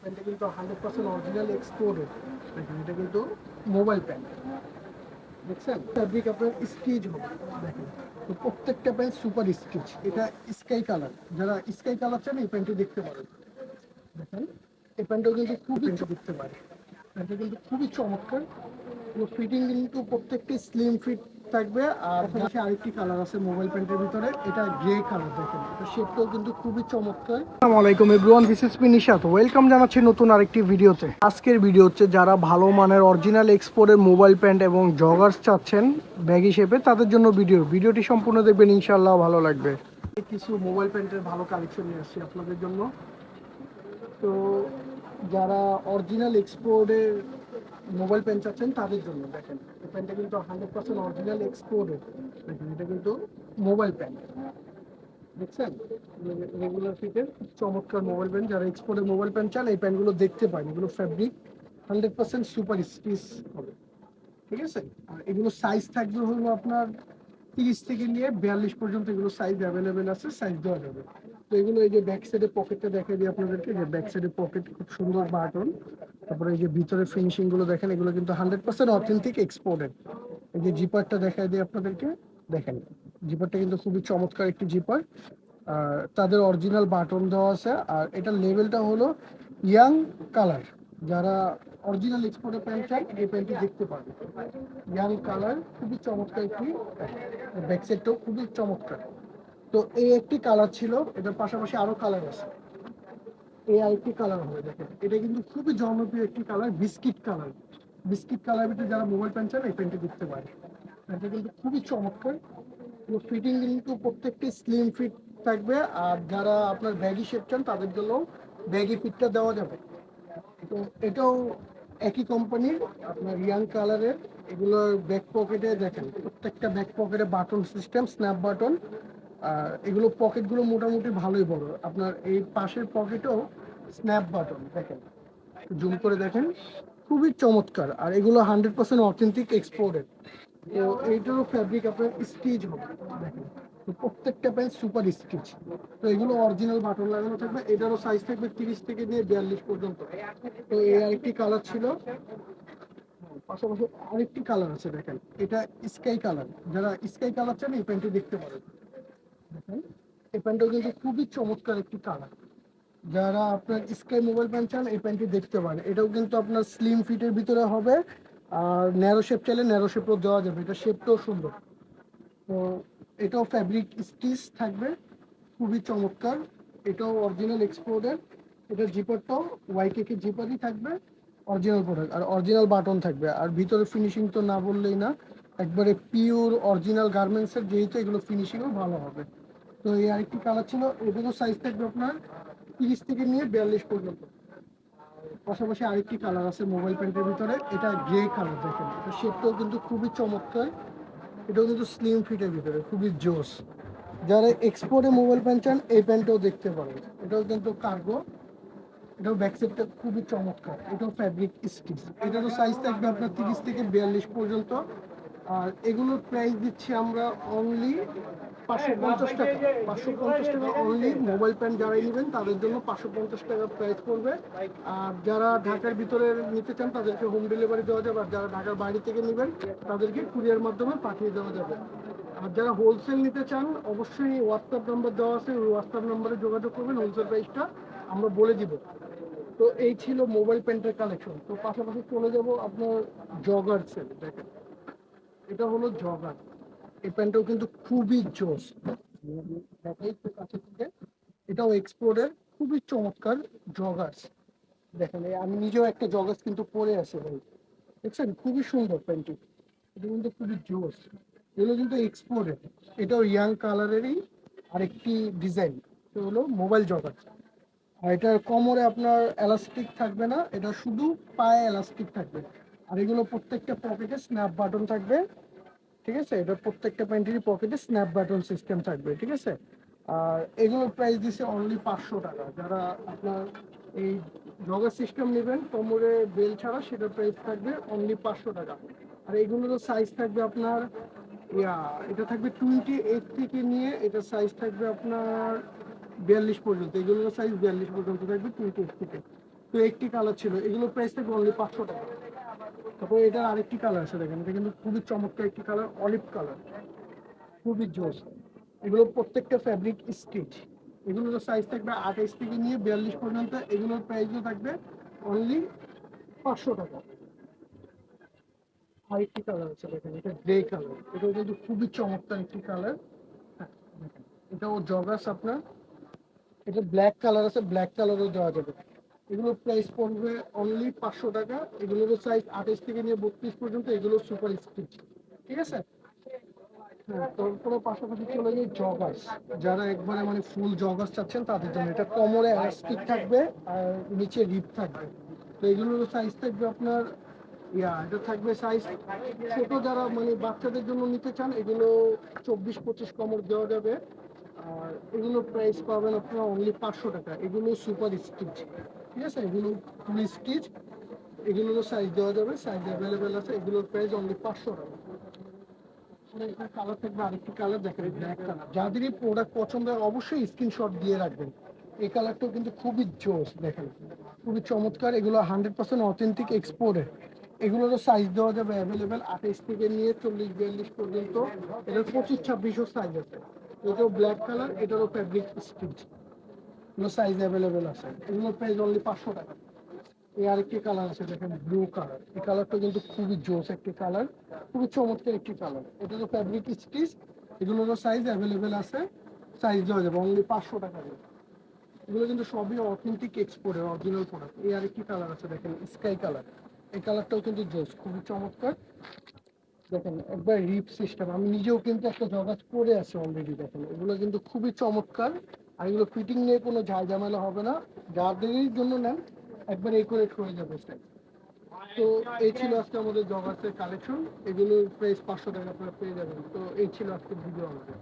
প্যান্টটা কিন্তু hundred percent original exported দেখেন এটা কিন্তু মোবাইল প্যান্ট দেখছেন? ফ্যাব্রিক আপনার স্টিচ হবে। দেখেন, তো প্রত্যেকটা প্যান্ট সুপার স্টিচ এটা স্কাই কালার যারা স্কাই কালার চান, এই প্যান্টটি দেখতে পারেন। দেখেন, এই প্যান্টটাও কিন্তু খুবই দেখতে পারে প্যান্টটা কিন্তু খুবই চমৎকার। ফিটিং কিন্তু প্রত্যেকটি স্লিম ফিট থাকবে আর পাশে আরেকটি কালার আছে মোবাইল প্যান্টের ভিতরে এটা গ্রে কালার দেখেন। এটা শেপটাও কিন্তু খুবই চমৎকার। আসসালামু আলাইকুম everyone this is me Nishat welcome জানাচ্ছি নতুন আরেকটি ভিডিওতে আজকের ভিডিও হচ্ছে যারা ভালো মানের অরিজিনাল এক্সপোর্টের মোবাইল প্যান্ট এবং জগার্স চাচ্ছেন ব্যাগি শেপে তাদের জন্য ভিডিও ভিডিওটি সম্পূর্ণ দেখবেন ইনশাআল্লাহ ভালো লাগবে। কিছু মোবাইল প্যান্টের ভালো কালেকশন নিয়ে আসছি আপনাদের জন্য। তো যারা অরিজিনাল এক্সপোর্টের মোবাইল প্যান্ট চাচ্ছেন তাদের জন্য, দেখেন। এই প্যান্টটা কিন্তু হান্ড্রেড পার্সেন্ট অরিজিনাল এক্সপোর্টের দেখেন, এটা কিন্তু মোবাইল প্যান্ট দেখছেন? রেগুলার ফিটের চমৎকার মোবাইল প্যান্ট যারা এক্সপোর্টের মোবাইল প্যান্ট চান, এই প্যান্টগুলো দেখতে পান এগুলো fabric hundred percent super stitch হবে। ঠিক আছে? আর এগুলো সাইজ থাকবে হলো আপনার তিরিশ থেকে নিয়ে বিয়াল্লিশ পর্যন্ত এগুলো সাইজ অ্যাভেলেবেল আছে সাইজ দেওয়া যাবে। তো এগুলো এই যে ব্যাক সাইডে পকেটটা দেখাই দিই আপনাদেরকে। যে ব্যাক সাইডে পকেট খুব সুন্দর বাটন তারপরে এই যে ভিতরে ফিনিশিংগুলো দেখেন, এগুলো কিন্তু হান্ড্রেড পার্সেন্ট অথেন্টিক এক্সপোর্টেড এই যে জিপারটা দেখাই দিই আপনাদেরকে, দেখেন জিপারটা কিন্তু খুবই চমৎকার একটি জিপার আর তাদের অরিজিনাল বাটন দেওয়া আছে, আর এটার লেভেলটা হলো ইয়াং কালার যারা অরিজিনাল এক্সপোর্টের প্যান্ট চান, এই প্যান্টটি দেখতে পারবে ইয়াং কালার খুবই চমৎকার একটি ব্যাক সাইডটাও খুবই চমৎকার। তো এই একটি কালার ছিল, এটার পাশাপাশি আরও কালার আছে। এই আরেকটি কালার হবে দেখেন এটা কিন্তু খুবই জনপ্রিয় একটি colour biscuit colour biscuit colour ভিতরে যারা মোবাইল প্যান্ট চান এই প্যান্টটি দেখতে পারে। এটা কিন্তু খুবই চমৎকার। ফিটিং কিন্তু প্রত্যেকটি স্লিম ফিট থাকবে, আর যারা আপনার ব্যাগি শেপ চান, তাদের জন্য ব্যাগি ফিটটা দেওয়া যাবে। তো এটাও একই কোম্পানির আপনার ইয়াং কালারের এগুলোর ব্যাক পকেটে দেখেন, প্রত্যেকটা ব্যাক পকেটে বাটন সিস্টেম স্ন্যাপ বাটন আর এগুলো পকেটগুলো মোটামুটি ভালোই বড়। আপনার এই পাশের পকেটেও স্ন্যাপ বাটন দেখেন। জুম করে দেখেন। খুবই চমৎকার। আর এগুলো হান্ড্রেড পার্সেন্ট অথেন্টিক এক্সপোর্টেড তো এইটারও ফ্যাব্রিক আপনার স্টিচ হবে। দেখেন, তো প্রত্যেকটা প্যান্ট সুপার স্টিচ তো এগুলো অরিজিনাল বাটন লাগানো থাকবে। এটারও সাইজ থাকবে তিরিশ থেকে নিয়ে বিয়াল্লিশ পর্যন্ত। তো এই আরেকটি কালার ছিল। পাশাপাশি আরেকটি কালার আছে, দেখেন। এটা স্কাই কালার যারা স্কাই কালার চান, এই প্যান্টটি দেখতে পারেন। দেখেন, এই প্যান্টটাও কিন্তু খুবই চমৎকার একটি কালার যারা আপনার স্কাই মোবাইল প্যান্ট চান, এই প্যান্টটি দেখতে পারেন। এটাও কিন্তু আপনার স্লিম ফিটের ভিতরে হবে। আর ন্যারো শেপ চাইলে ন্যারো শেপও দেওয়া যাবে। এটা শেপটাও সুন্দর। তো এটাও ফ্যাব্রিক স্টিচ থাকবে। খুবই চমৎকার। এটাও অরিজিনাল এক্সপোর্টের এটা জিপারটাও ওয়াইকে জিপারই থাকবে। অরিজিনাল প্রোডাক্ট আর অরিজিনাল বাটন থাকবে। আর ভিতরে ফিনিশিং তো না বললেই না। একবারে পিওর অরিজিনাল গার্মেন্টসের যেহেতু এগুলো ফিনিশিংও ভালো হবে। তো এই আরেকটি কালার ছিল। এটারও সাইজ থাকবে আপনার তিরিশ থেকে নিয়ে বিয়াল্লিশ পর্যন্ত। পাশাপাশি আরেকটি কালার আছে মোবাইল প্যান্টের ভিতরে, এটা গ্রে কালার দেখেন। এটা শেপটাও কিন্তু খুবই চমৎকার। এটাও কিন্তু স্লিম ফিটের ভিতরে, খুবই জোস। যারা এক্সপোর্টে মোবাইল প্যান্ট চান, এই প্যান্টটাও দেখতে পারেন। এটাও কিন্তু কার্গো এটাও ব্যাক সাইডটা খুবই চমৎকার। এটাও ফ্যাব্রিক স্টিচ এটারও সাইজ থাকবে আপনার তিরিশ থেকে বিয়াল্লিশ পর্যন্ত। আর এগুলোর প্রাইস দিচ্ছি আমরা অনলি পাঁচশো পঞ্চাশ টাকা। পাঁচশো পঞ্চাশ টাকা অনলি মোবাইল প্যান্ট যারাই নেবেন, তাদের জন্য পাঁচশো পঞ্চাশ টাকা প্রাইস পড়বে। আর যারা ঢাকার ভিতরে নিতে চান, তাদেরকে হোম ডেলিভারি দেওয়া যাবে। আর যারা ঢাকার বাইরে থেকে নেবেন, তাদেরকে কুরিয়ার মাধ্যমে পাঠিয়ে দেওয়া যাবে। আর যারা হোলসেল নিতে চান, অবশ্যই হোয়াটসঅ্যাপ নাম্বার দেওয়া আছে। ওই হোয়াটসঅ্যাপ নাম্বারে যোগাযোগ করবেন হোলসেল প্রাইসটা আমরা বলে দিব। তো এই ছিল মোবাইল প্যান্টের কালেকশন তো পাশাপাশি চলে যাব আপনার জগার সেল দেখেন। এটা হলো জগার এই প্যান্টটাও কিন্তু খুবই জোস। দেখাই একটু কাছে থেকে এটাও এক্সপোর্টের খুবই চমৎকার জগার্স দেখেন আমি নিজেও একটা জগার্স কিন্তু পরে আছি ভাই। দেখছেন? খুবই সুন্দর প্যান্টটি। এটা কিন্তু খুবই জোস। এগুলো কিন্তু এক্সপোর্টের এটাও ইয়াং কালারেরই আরেকটি ডিজাইন তো হলো মোবাইল জগার্স আর এটার কোমরে আপনার এলাস্টিক থাকবে না। এটা শুধু পায়ে এলাস্টিক থাকবে। আর এগুলো প্রত্যেকটা পকেটে স্ন্যাপ বাটন থাকবে, ঠিক আছে? এটা প্রত্যেকটা প্যান্টেরই পকেটে স্ন্যাপ বাটন সিস্টেম থাকবে, ঠিক আছে? আর এগুলোর প্রাইস দিছে অনলি পাঁচশো টাকা। যারা আপনার এই জগা সিস্টেম নেবেন, কোমরে বেল ছাড়া সেটার প্রাইস থাকবে অনলি পাঁচশো টাকা। আর এগুলোরও সাইজ থাকবে আপনার, ইয়া, এটা থাকবে টোয়েন্টি এইট থেকে নিয়ে এটা সাইজ থাকবে আপনার বিয়াল্লিশ পর্যন্ত। এগুলোর সাইজ বিয়াল্লিশ পর্যন্ত থাকবে টোয়েন্টি এইট থেকে। তো একটি কালার ছিল। এগুলোর প্রাইস থাকবে অনলি পাঁচশো টাকা। তারপর এটার আরেকটি কালার আছে দেখেন, এটা কিন্তু খুবই চমৎকার একটি কালার অলিভ কালার খুবই জোস এগুলো প্রত্যেকটা ফ্যাব্রিক স্টিচ এগুলোর সাইজ থাকবে আঠাইশ থেকে নিয়ে বিয়াল্লিশ পর্যন্ত, এগুলোর প্রাইসও থাকবে অনলি পাঁচশো টাকা। আরেকটি কালার আছে দেখেন, এটা গ্রে কালার এটাও কিন্তু খুবই চমৎকার একটি কালার এটাও জগার্স আপনার। এটা ব্ল্যাক কালার আছে ব্ল্যাক কালারও দেওয়া যাবে। এগুলোর প্রাইস পড়বে অনলি পাঁচশো টাকা। এগুলোর সাইজ আঠাশ থেকে নিয়ে বত্রিশ পর্যন্ত এগুলো সুপার স্টিচ ঠিক আছে? হ্যাঁ তারপরে পাশাপাশি চলে যাই জগার্স যারা একবারে মানে ফুল জগার্স চাচ্ছেন, তাদের জন্য এটা কোমরে এলাস্টিক থাকবে আর নিচে রিপ থাকবে। তো এগুলোর সাইজ থাকবে আপনার, ইয়া, এটা থাকবে সাইজ ছোট যারা মানে বাচ্চাদের জন্য নিতে চান, এগুলো চব্বিশ পঁচিশ কমর দেওয়া যাবে। আর এগুলোর প্রাইস পাবেন আপনারা অনলি পাঁচশো টাকা। এগুলো সুপার স্টিচ ঠিক আছে? এগুলো ফুল স্টিচ, এগুলোরও সাইজ দেওয়া যাবে সাইজ অ্যাভেলেবেল আছে, এগুলোর প্রাইস অনলি পাঁচশো টাকা। ব্ল্যাক কালার যাদেরই প্রোডাক্ট পছন্দ হয়, অবশ্যই স্ক্রিনশট দিয়ে রাখবেন। এই কালারটাও কিন্তু খুবই জোস, দেখেন। খুবই চমৎকার, এগুলো হান্ড্রেড পার্সেন্ট অথেন্টিক এক্সপোর্টের এগুলোরও সাইজ দেওয়া যাবে অ্যাভেলেবেল আঠাইশ থেকে নিয়ে চল্লিশ, বিয়াল্লিশ পর্যন্ত। এটার পঁচিশ, ছাব্বিশও সাইজ আছে। এটাও ব্ল্যাক কালার এটারও ফ্যাব্রিক স্টিচ এগুলো সাইজ অ্যাভেলেবেল আছে। এগুলোর প্রাইস অনলি পাঁচশো টাকা। এই আরেকটি কালার আছে, দেখেন ব্লু কালার এই কালারটা কিন্তু খুবই জোস একটি কালার খুবই চমৎকার একটি কালার এটারও ফ্যাব্রিক স্টিচ এগুলোরও সাইজ অ্যাভেলেবেল আছে। সাইজ দেওয়া যাবে অনলি পাঁচশো টাকা দিয়ে। এগুলো কিন্তু সবই অথেন্টিক এক্সপোর্টের অরিজিনাল প্রোডাক্ট এই আরেকটি কালার আছে, দেখেন স্কাই কালার এই কালারটাও কিন্তু জোস, খুবই চমৎকার। দেখেন একবার রিপ সিস্টেম আমি নিজেও কিন্তু একটা জগাজ পরে আছি অলরেডি দেখেন। এগুলো কিন্তু খুবই চমৎকার। আর এগুলো ফিটিং নিয়ে কোনো ঝামেলা হবে না। যাদেরই জন্য নেন, একবার একুরেট হয়ে যাবে স্যার তো এই ছিল আজকে আমাদের জগার্সের কালেকশন। এগুলোর প্রাইস পাঁচশো টাকা আপনারা পেয়ে যাবেন। তো এই ছিল আজকে ভিডিও আমাদের।